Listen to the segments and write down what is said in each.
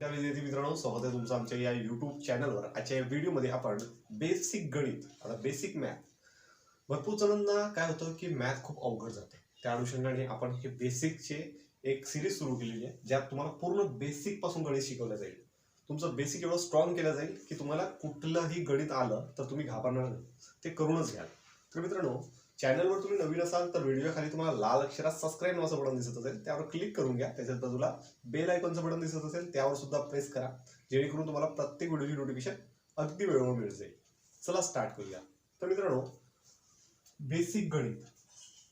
त्या विद्यार्थी मित्रांनो स्वागत आहे तुमचं आमच्या या युट्यूब चॅनलवर आजच्या या व्हिडिओमध्ये आपण बेसिक गणित आता बेसिक मॅथ भरपूर जणांना काय होतं की मॅथ खूप अवघड जाते. त्या अनुषंगाने आपण हे बेसिकचे एक सिरीज सुरू केलेली आहे ज्यात तुम्हाला पूर्ण बेसिकपासून गणित शिकवलं जाईल. तुमचं बेसिक एवढं स्ट्रॉंग केलं जाईल की तुम्हाला कुठलंही गणित आलं तर तुम्ही घाबरणार नाही. ते करूनच घ्याल. तर मित्रांनो चॅनलवर तुम्ही नवीन असाल तर व्हिडिओ खाली तुम्हाला लाल अक्षरात सबस्क्राईब नावाचं बटन दिसत असेल त्यावर क्लिक करून घ्या. त्याच्यात बाजूला बेल आयकॉनचं बटन दिसत असेल त्यावर सुद्धा प्रेस करा. जेणेकरून तुम्हाला प्रत्येक व्हिडिओची नोटिफिकेशन अगदी वेळेवर मिळत जाईल चला स्टार्ट करूया. तर मित्रांनो बेसिक गणित.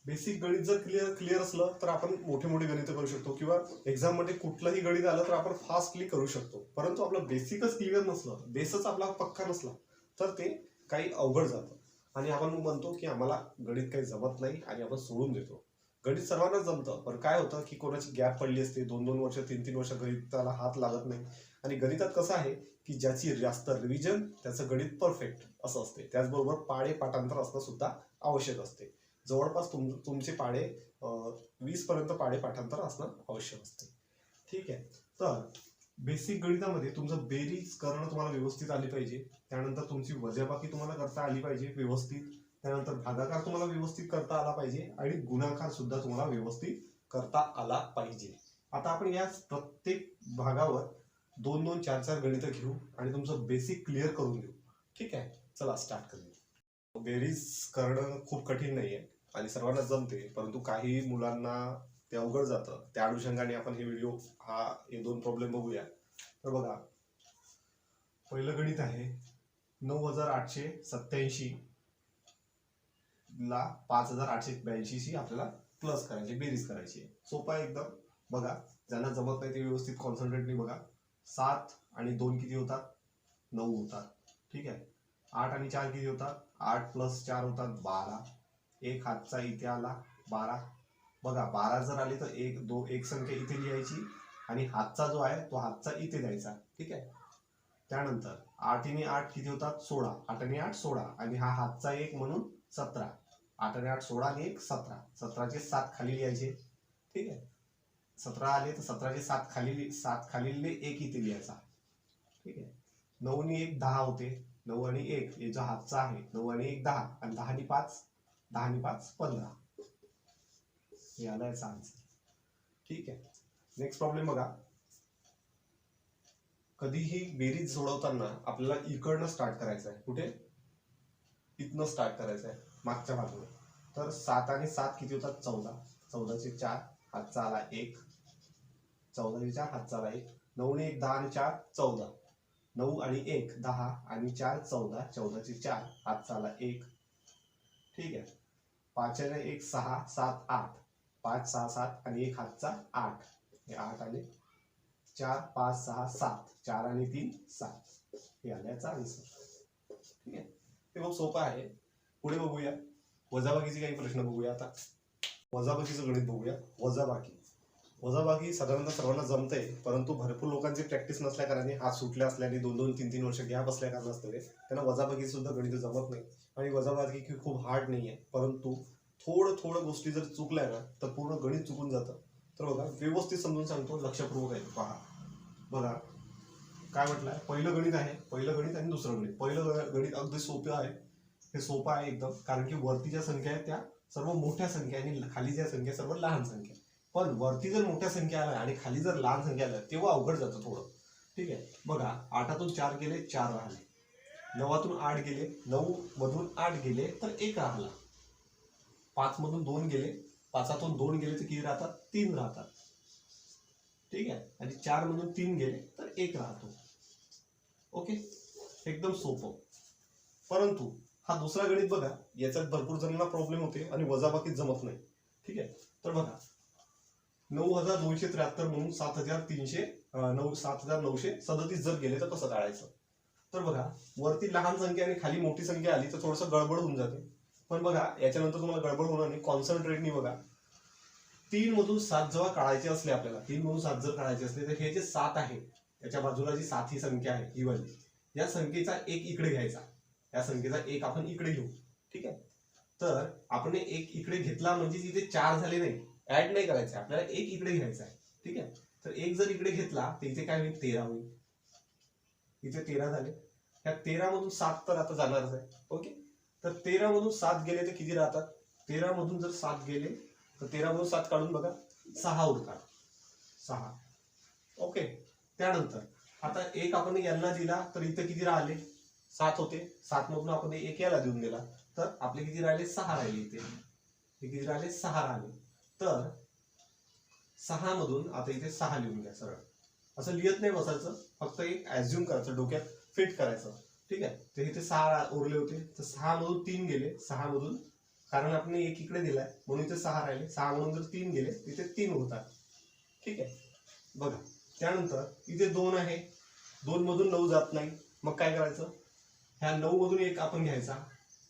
बेसिक गणित जर क्लिअर क्लिअर असलं तर आपण मोठे मोठे गणित करू शकतो किंवा एक्झाममध्ये कुठलंही गणित आलं तर आपण फास्टली करू शकतो. परंतु आपलं बेसिकच क्लिअर नसलं बेसच आपला पक्का नसला तर ते काही अवघड जातं. आणि आपण म्हणतो की आम्हाला गणित काही जमत नाही आणि आपण सोडून देतो. गणित सर्वांनाच जमतं पण काय होतं की कोणाची गॅप पडली असते दोन दोन वर्ष तीन तीन वर्ष गणिताला हात लागत नाही. आणि गणितात कसं आहे की ज्याची जास्त रिव्हिजन त्याचं गणित परफेक्ट असं असते. त्याचबरोबर पाडे पाठांतर असणं सुद्धा आवश्यक असते. जवळपास तुम तुमचे पाडे वीस पर्यंत पाडे पाठांतर असणं आवश्यक असते. ठीक आहे. तर बेसिक गणितामध्ये तुमचं बेरीज करणं तुम्हाला व्यवस्थित आली पाहिजे. त्यानंतर तुमची वजाबाकी तुम्हाला करता आली पाहिजे व्यवस्थित. त्यानंतर भागाकार तुम्हाला व्यवस्थित करता आला पाहिजे आणि गुणाकार सुद्धा तुम्हाला व्यवस्थित करता आला पाहिजे. आता आपण या प्रत्येक भागावर दोन दोन चार चार गणितं घेऊ आणि तुमचं बेसिक क्लिअर करून घेऊ ठीक आहे? चला स्टार्ट करूया. बेरीज करणं खूप कठीण नाही आहे आणि सर्वांना जमते परंतु काही मुलांना ते अवघड जातं. त्या अनुषंगाने आपण हे व्हिडिओ हा हे दोन प्रॉब्लेम बघूया. तर बघा पहिलं गणित आहे नऊ हजार आठशे सत्याऐंशी ला पाच हजार आठशे ब्याऐंशी शी आपल्याला प्लस करायची बेरीज करायची आहे. सोपं आहे एकदम. बघा ज्यांना जमत नाही ते व्यवस्थित कॉन्सन्ट्रेटली बघा. सात आणि दोन किती होतात? नऊ होतात. ठीक आहे? आठ आणि चार किती होतात? आठ प्लस चार होतात बारा. एक हातचा इथे आला बारा. बघा बारा जर आली तर एक दो एक संख्या इथे लिहायची आणि हातचा जो आहे तो हातचा इथे द्यायचा ठीक आहे? त्यानंतर आठने आठ किती होतात? सोळा. आठने आठ सोळा. आणि हा हातचा एक म्हणून सतरा. आठने आठ सोळा आणि एक सतरा. सतराचे सात खाली लिहायचे ठीक आहे? सतरा आले तर सतराचे सात खाली सात खाली एक इथे लिहायचा ठीक आहे? नऊ आणि एक दहा होते. नऊ आणि एक हे जो हातचा आहे नऊ आणि एक दहा. आणि दहा आणि पाच दहा आणि पाच पंधरा. हे आला याचा आन्सर ठीक आहे. नेक्स्ट प्रॉब्लेम बघा. कधीही बेरीज सोडवताना आपल्याला इकडनं स्टार्ट करायचं आहे. कुठे? इथनं स्टार्ट करायचं आहे. मागच्या बाजूला तर सात आणि सात किती होतात? चौदा. चौदाचे चार हातचा आला एक. चौदाचे चार हातचा आला एक. नऊ एक दहा आणि चार चौदा. नऊ आणि एक दहा आणि चार चौदा. चौदाचे चार हातचा आला एक. ठीक आहे. पाच आणि एक सहा सात आठ. पाच सहा सात आणि एक हातचा आठ. हे आठ आले. चार पाच सहा सात. चार आणि तीन सात. हे आले याचा आन्सर ठीक आहे? ते खूप सोपं आहे. पुढे बघूया. वजाबाकीचे काही प्रश्न बघूया आता. वजाबाकीचं गणित बघूया. वजाबाकी. वजाबाकी साधारणतः सर्वांना जमते परंतु भरपूर लोकांची प्रॅक्टिस नसल्या कारणाने हात सुटले असल्याने दोन दोन तीन तीन वर्ष गॅप असल्या कारणास्तव त्यांना वजाबाकी सुद्धा गणित जमत नाही. आणि वजाबाकी खूप हार्ड नाही आहे परंतु थोडं थोडं गोष्टी जर चुकल्या ना तर पूर्ण गणित चुकून जातं. तर बघा व्यवस्थित समजून सांगतो लक्षपूर्वक आहे पहा. बघा काय म्हटलंय पहिलं गणित आहे. पहिलं गणित आणि दुसरं गणित. पहिलं गणित अगदी सोपं आहे. हे सोपं आहे एकदम. कारण की वरती ज्या संख्या आहेत त्या सर्व मोठ्या संख्या आणि खाली ज्या संख्या सर्व लहान संख्या पण वरती जर मोठ्या संख्या आल्या आणि खाली जर लहान संख्या आल्या तेव्हा अवघड जातं थोडं. ठीक आहे? बघा आठातून चार गेले चार राहिले. नवातून आठ गेले नऊ मधून आठ गेले तर एक राहिला. पाच मधून दोन गेले पाचातून दोन गेले तर किती राहतात? तीन राहतात. ठीक आहे? आणि चार मधून तीन गेले तर एक राहतो. ओके? एकदम सोपं. परंतु हा दुसरा गणित बघा याच्यात भरपूर जणांना प्रॉब्लेम होते आणि वजाबाकीत जमत नाही. ठीक आहे? तर बघा नऊ हजार दोनशे त्र्याहत्तर म्हणून सात हजार तीनशे नऊ सात हजार नऊशे सदतीस जर गेले तर कसं काढायचं तर बघा वरती लहान संख्या आणि खाली मोठी संख्या आली तर थोडंसं गडबड होऊन जाते. पण बघा याच्यानंतर तुम्हाला गडबड होणार नाही. कॉन्सन्ट्रेटनी बघा. तीन मधून सात जेव्हा काढायचे असले आपल्याला तीन मधून सात जर काढायचे असले तर हे जे सात आहे त्याच्या बाजूला जी सात ही संख्या आहे ही वाली या संख्येचा एक इकडे घ्यायचा. या संख्येचा एक आपण इकडे घेऊ. ठीक आहे? तर आपण एक इकडे घेतला म्हणजे तिथे चार झाले नाही. ऍड नाही करायचे. आपल्याला एक इकडे घ्यायचा आहे. ठीक आहे? तर एक जर इकडे घेतला तर इथे काय होईल? तेरा होईल. इथे तेरा झाले. ह्या तेरा मधून सात तर आता जाणारच आहे. ओके? तर तेरा मधून सात गेले तर किती राहतात? तेरा मधून जर सात गेले तर तेरा मधून सात काढून बघा सहा उरतात. सहा. ओके. त्यानंतर आता एक आपण यांना दिला तर इथं किती राहिले? सात होते. सात मधून आपण एक याला देऊन दिला. तर आपले किती राहिले? सहा राहिले इथे. हे किती राहिले? सहा राहिले. तर सहा मधून आता इथे सहा लिहून घ्या सरळ. असं लिहित नाही बसायचं. फक्त एक ऍझ्युम करायचं डोक्यात फिट करायचं. ठीक आहे? तर इथे सहा उरले होते. तर सहा मधून तीन गेले. सहा मधून. कारण आपण एक इकडे दिलाय. म्हणून इथे सहा राहिले. सहा मधून जर तीन गेले तिथे तीन होतात. ठीक आहे? बघा. त्यानंतर इथे दोन आहे. दोन मधून नऊ जात नाही. मग काय करायचं? ह्या नऊ मधून एक आपण घ्यायचा.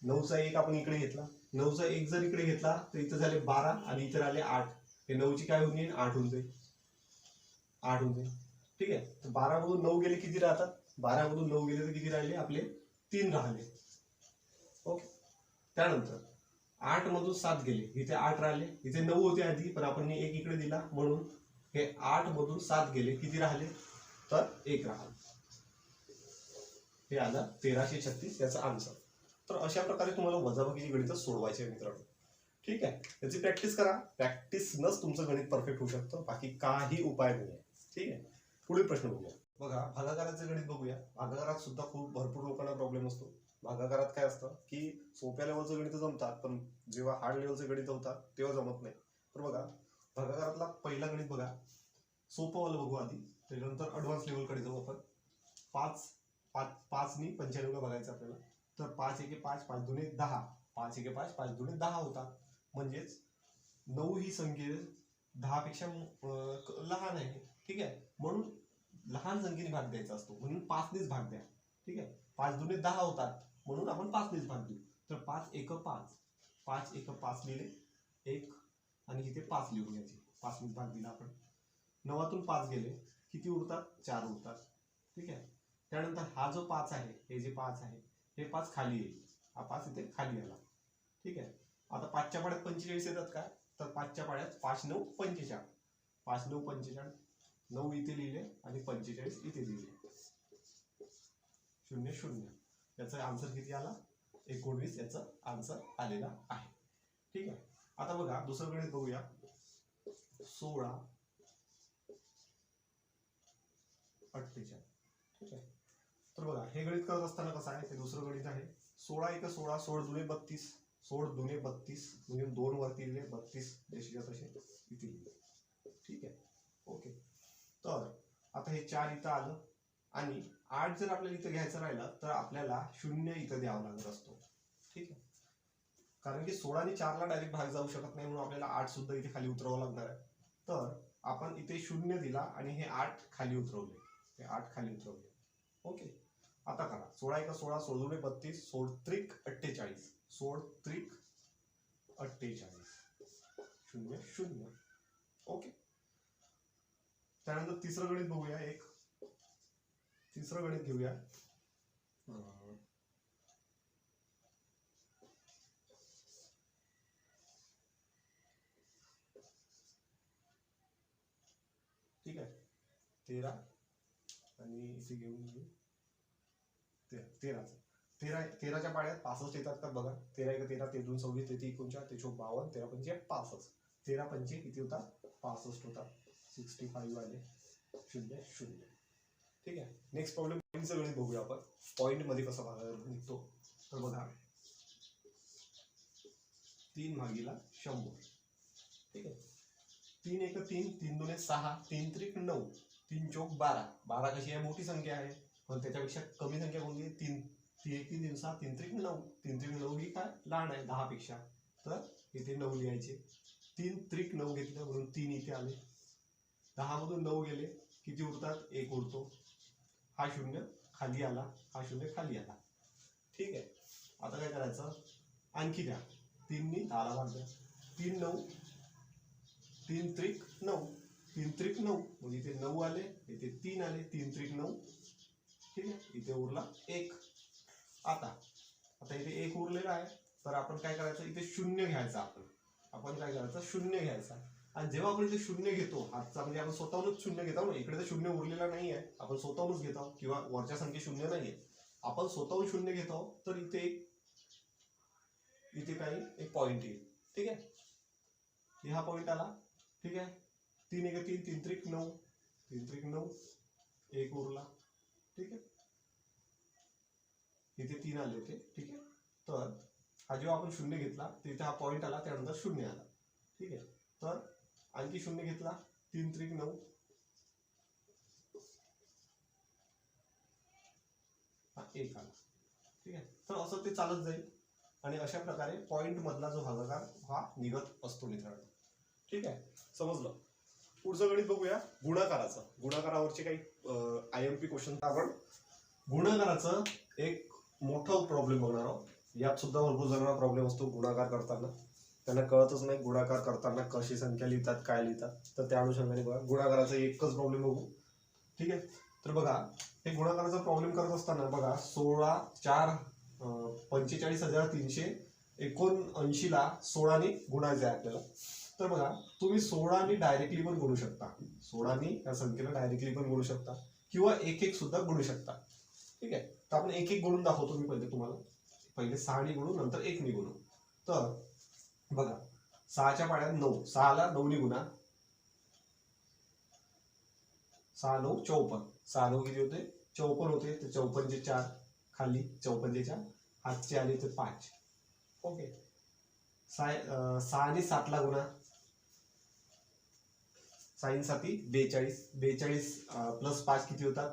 नऊचा एक आपण इकडे घेतला. नऊचा एक जर इकडे घेतला तर इथे झाले बारा आणि इथे राहिले आठ. हे नऊची काय होऊन जाईल? आठ होऊन जाईल. आठ होऊन जाईल. ठीक आहे? तर बारा मधून नऊ गेले किती राहतात? बारा मधून नऊ गेले तर किती राहिले? आपले तीन राहिले. ओके त्यानंतर आठ मधून सात गेले. इथे आठ राहिले. इथे नऊ होते आधी पण आपण एक इकडे दिला म्हणून. हे आठ मधून सात गेले. किती राहिले? तर एक राहिले. हे आलं तेराशे छत्तीस याचा आन्सर तर अशा प्रकारे तुम्हाला वजाबाकीची गणित सोडवायचे मित्रांनो. ठीक आहे? याची प्रॅक्टिस करा. प्रॅक्टिसनच तुमचं गणित परफेक्ट होऊ शकतं. बाकी काही उपाय नाही आहे ठीक आहे? पुढील प्रश्न बघूया. बघा भागाकाराचं गणित बघूया. भागाकारात सुद्धा खूप भरपूर लोकांना प्रॉब्लेम असतो. भागाकारात काय असतं की सोप्या लेवलचं गणित जमतात पण जेव्हा हार्ड लेवलचं गणित होतात तेव्हा जमत नाही. तर बघा भागाकारातला पहिला गणित बघा. सोपंवालं बघू आधी. त्याच्यानंतर अडव्हान्स लेवलकडे जाऊ आपण. पाच पाच पाचनी पंच्याण्णवला बघायचं आपल्याला. तर पाच एके पाच पाच दुने दहा. पाच एके पाच पाच दुने दहा होतात. म्हणजेच नऊ ही संख्ये दहापेक्षा लहान आहे. ठीक आहे? म्हणून लहान संख्येने भाग द्यायचा असतो. म्हणून पाचनेच भाग द्या. ठीक आहे? पाच दुने दहा होतात. म्हणून आपण पाचनेच भाग देऊ. तर पाच एक पाच. पाच एक पाच लिहिले. एक आणि इथे पाच लिहून घ्यायचे. पाचनेच भाग दिला आपण. नवातून पाच गेले. किती उरतात? चार उरतात. ठीक आहे? त्यानंतर हा जो पाच आहे हे जे पाच आहे हे पाच खाली येईल. हा पाच इथे खाली आला. ठीक आहे? आता पाचच्या पाड्यात पंचेचाळीस येतात काय तर पाचच्या पाड्यात पाच नऊ पंचेचाळीस. पाच नऊ पंचेचाळीस. नऊ इथे लिहिले आणि पंचेचाळीस इथे लिहिले शून्य शून्य. याचा आन्सर किती आला? एकोणवीस याचा आन्सर आलेला आहे. ठीक आहे. आता बघा दुसरं गणित बघूया. सोळा. अठ्ठेचाळीस. ठीक आहे. तर बघा हे गणित करत असताना कसं आहे? हे दुसरं गणित आहे. सोळा एक सोळा सोळ दुने बत्तीस. सोळ दुने बत्तीस. म्हणजे दोन वरती लिहिले बत्तीस. जशीच्या तसे इथे लिहिले. ठीक आहे. ओके. तर आता हे चार इथं आलं. आणि आठ जर आपल्याला इथं घ्यायचं राहिलं तर आपल्याला शून्य इथं द्यावं लागत असतो. ठीक आहे? कारण की सोळा आणि चारला डायरेक्ट भाग जाऊ शकत नाही म्हणून आपल्याला आठ सुद्धा इथे खाली उतरावं लागणार आहे. तर आपण इथे शून्य दिला आणि हे आठ खाली उतरवले. हे आठ खाली उतरवले. ओके? आता करा. सोळा एका सोळा सोळजुने बत्तीस सोळ त्रिक अठ्ठेचाळीस. सोळ त्रिक अठ्ठेचाळीस. शून्य शून्य. ओके? त्यानंतर तिसरं गणित बघूया एक. तिसरं गणित घेऊया. ठीक आहे. तेरा. आणि इथे घेऊन घेऊ. तेरा तेरा तेराच्या पाड्यात पासष्ट येतात का बघा. तेरा एक तेरा ते दोन सव्वीस ते एकोणचाळ ते चोक बावन्न तेरा पंचे पासष्ट तेरा पंचे किती होता पासष्ट होता सिक्स्टी फाईव्ह आले शून्य शून्य. ठीक आहे? नेक्स्ट प्रॉब्लेम पॉईंटचं गणित बघूया आपण. पॉईंटमध्ये कसा भाग निघतो? तर बघा. तीन भागीला शंभर. ठीक आहे? तीन एक तीन तीन दोन सहा तीन त्रिक नऊ तीन चौक बारा. बारा कशी आहे? मोठी संख्या आहे. पण त्याच्यापेक्षा कमी संख्या कोणती तीन. ती एक तीन तीन सहा तीन त्रिक नऊ. तीन त्रिक नऊ ही काय लहान आहे दहा पेक्षा तर इथे नऊ लिहायचे. तीन त्रिक नऊ घेतलं म्हणून तीन इथे आले. दहामधून नऊ गेले किती उरतात? एक उरतो. हा शून्य खाली आला हा शून्य खाली आला. ठीक आहे. आता काय करायचं? आणखी द्या. तीननी दहाला भाग द्या तीन नऊ तीन त्रिक नऊ तीन त्रिक नऊ. म्हणजे इथे नऊ आले इथे तीन आले तीन त्रिक नऊ. ठीक आहे. इथे उरला एक. आता आता इथे एक उरलेला आहे. तर आपण काय करायचं? इथे शून्य घ्यायचा आपण. आपण काय करायचं? शून्य घ्यायचा. आणि जेव्हा आपण इथे शून्य घेतो आजचा म्हणजे आपण स्वतःहूनच शून्य घेतो ना इकडे तर शून्य उरलेला नाही आहे आपण स्वतःहूनच घेत आहोत किंवा वरच्या संख्ये शून्य नाहीये. आपण स्वतःहून शून्य घेत आहोत तर इथे एक इथे काही एक पॉईंट येईल. ठीक आहे? हा पॉईंट आला. ठीक आहे? तीन एक तीन तीन त्रिक नऊ. तीन त्रिक नऊ. एक उरला. ठीक आहे? इथे तीन आले होते. ठीक आहे? तर हा जेव्हा आपण शून्य घेतला तिथे हा पॉईंट आला त्यानंतर शून्य आला. ठीक आहे? तर आणखी शून्य घेतला. तीन त्रिक नऊ. हा एक आला ठीक आहे. तर असं ते चालत जाईल. आणि अशा प्रकारे पॉइंट मधला जो भागाकार हा निघत असतो मित्रांनो ठीक आहे? समजलं? पुढचं गणित बघूया. गुणाकाराचं. गुणाकारावरचे काही आय एम पी क्वेश्चन आपण गुणाकाराचं एक मोठा प्रॉब्लेम बघणार आहोत. यात सुद्धा भरपूर जणांना प्रॉब्लेम असतो गुणाकार करताना. त्यांना कळतच नाही गुणाकार करताना कशी संख्या लिहितात काय लिहितात. तर त्या अनुषंगाने बघा गुणाकाराचा एकच प्रॉब्लेम बघू. ठीक आहे? तर बघा हे गुणाकाराचा प्रॉब्लेम करत असताना बघा सोळा चार पंचेचाळीस हजार तीनशे एकोणऐंशीला सोळाने गुणायचं आहे आपल्याला. तर बघा तुम्ही सोळाने डायरेक्टली पण गुणू शकता. सोळाने या संख्येला डायरेक्टली पण गुणू शकता. किंवा एक एक सुद्धा गुणू शकता. ठीक आहे? तर आपण एक एक गुणून दाखवतो मी पहिले तुम्हाला. पहिले सहाने गुणू नंतर एकने गुणू. तर बघा सहाच्या पाड्यात नऊ सहाला नऊने गुणा सहा नऊ चौपन्न सहा नऊ किती होते? चौपन्न होते ते चौपन्नचे चार खाली चौपन्नचे चार. हातचे आले ते पाच. ओके. साय सहा आणि सातला गुणा. साईन बेचाळीस. बेचाळीस प्लस पाच किती होतात?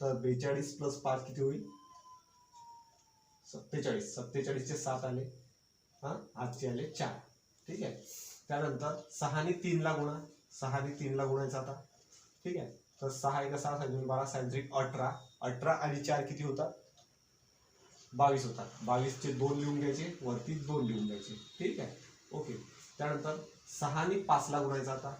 तर बेचाळीस प्लस पाच किती होईल? सत्तेचाळीस. सत्तेचाळीसचे सात आले. हां आजचे आले चार. ठीक आहे? त्यानंतर सहाने तीनला गुणा. सहाने तीनला गुणायचा आता. ठीक आहे? तर सहा एक सहा सात दोन बारा सायंत्रिक अठरा. अठरा आणि चार किती होतात? बावीस होतात. बावीसचे दोन लिहून घ्यायचे वरती दोन लिहून घ्यायचे. ठीक आहे? ओके. त्यानंतर सहाने पाचला गुणायचा आता.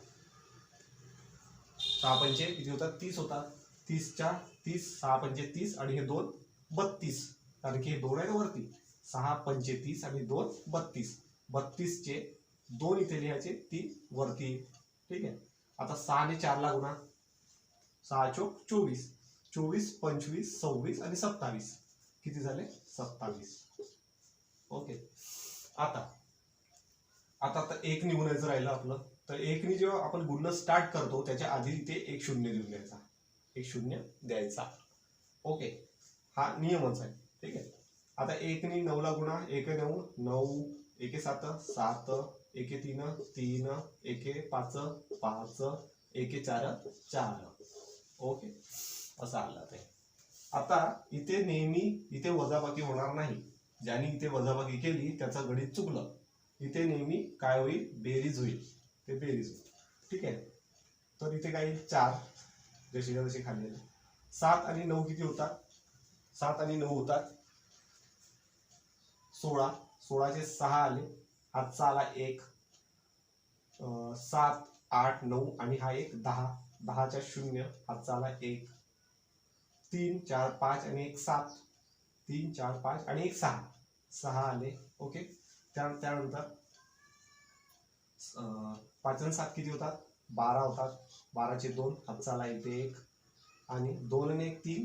सहा पंचे किती होतात? तीस होतात. तीसच्या तीस सहा पंचे तीस आणि हे दोन बत्तीस. कारण की हे दोन आहे वरती. सहा पंचेतीस आणि दोन बत्तीस. बत्तीसचे दोन इथे लिहायचे तीन वरती. ठीक आहे? आता सहाने चारला गुणा सहा चोक चोवीस. चोवीस पंचवीस सव्वीस आणि सत्तावीस. किती झाले? सत्तावीस. ओके. आता. आता आता एक निघुणायचं राहिलं आपलं. तर एकने जेव्हा आपण गुणणं स्टार्ट करतो त्याच्या आधी इथे एक शून्य देऊन द्यायचा. एक शून्य द्यायचा. ओके. हा नियमच आहे. ठीक आहे? आता एकने नऊला गुणा एक नऊ नऊ एके सात सात एके तीन तीन एके पाच पाच एके चार चार. ओके? असं आलं ते. आता इथे नेहमी इथे वजाबाकी होणार नाही. ज्याने इथे वजाबाकी केली त्याचं गणित चुकलं. इथे नेहमी काय होईल? बेरीज होईल. ते बेरीज होईल. ठीक आहे? तर इथे काही चार. जशीच्या जशी खाल्लेले सात आणि नऊ किती होतात? सात आणि नऊ होतात. सोळा सोळाचे सहा आले. हातचा आला एक सात आठ नऊ आणि हा एक दहा दहाच्या शून्य. हातचा आला एक तीन चार पाच आणि एक सात. तीन चार पाच आणि एक सहा. सहा आले. ओके. त्या त्यानंतर पाच आणि सात किती होतात? बारा होतात. बाराचे दोन हातचा आला इथे एक. आणि दोन आणि एक तीन.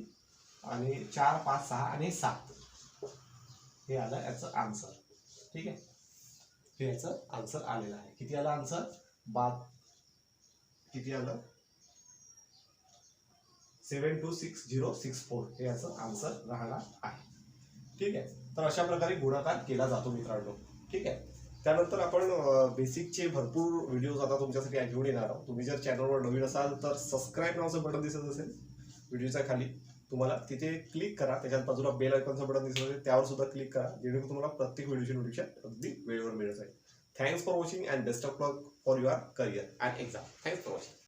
आणि चार पाच सहा आणि सात. हे आलं याचं आन्सर ठीक आहे? हे याचं आन्सर आलेलं आहे. किती आलं आन्सर बाद किती आलं? Seven two six zero six four हे याचं आन्सर राहणार आहे. ठीक आहे? तर अशा प्रकारे गुणाकार केला जातो मित्रांनो. ठीक आहे? त्यानंतर आपण बेसिकचे भरपूर व्हिडिओज आता तुमच्यासाठी घेऊन येणार आहोत. तुम्ही जर चॅनलवर नवीन असाल तर सबस्क्राईब नावाचं बटन दिसत असेल. व्हिडिओच्या खाली. तुम्हाला तिथे क्लिक करा. त्याच्यात बाजूला बेल आयकॉनचं बटन दिसत असेल त्यावर सुद्धा क्लिक करा. जेणेकरून तुम्हाला प्रत्येक व्हिडिओची नोटिफिकेशन अगदी वेळेवर मिळत जाईल thanks for watching and best of luck for your career and exam thanks for watching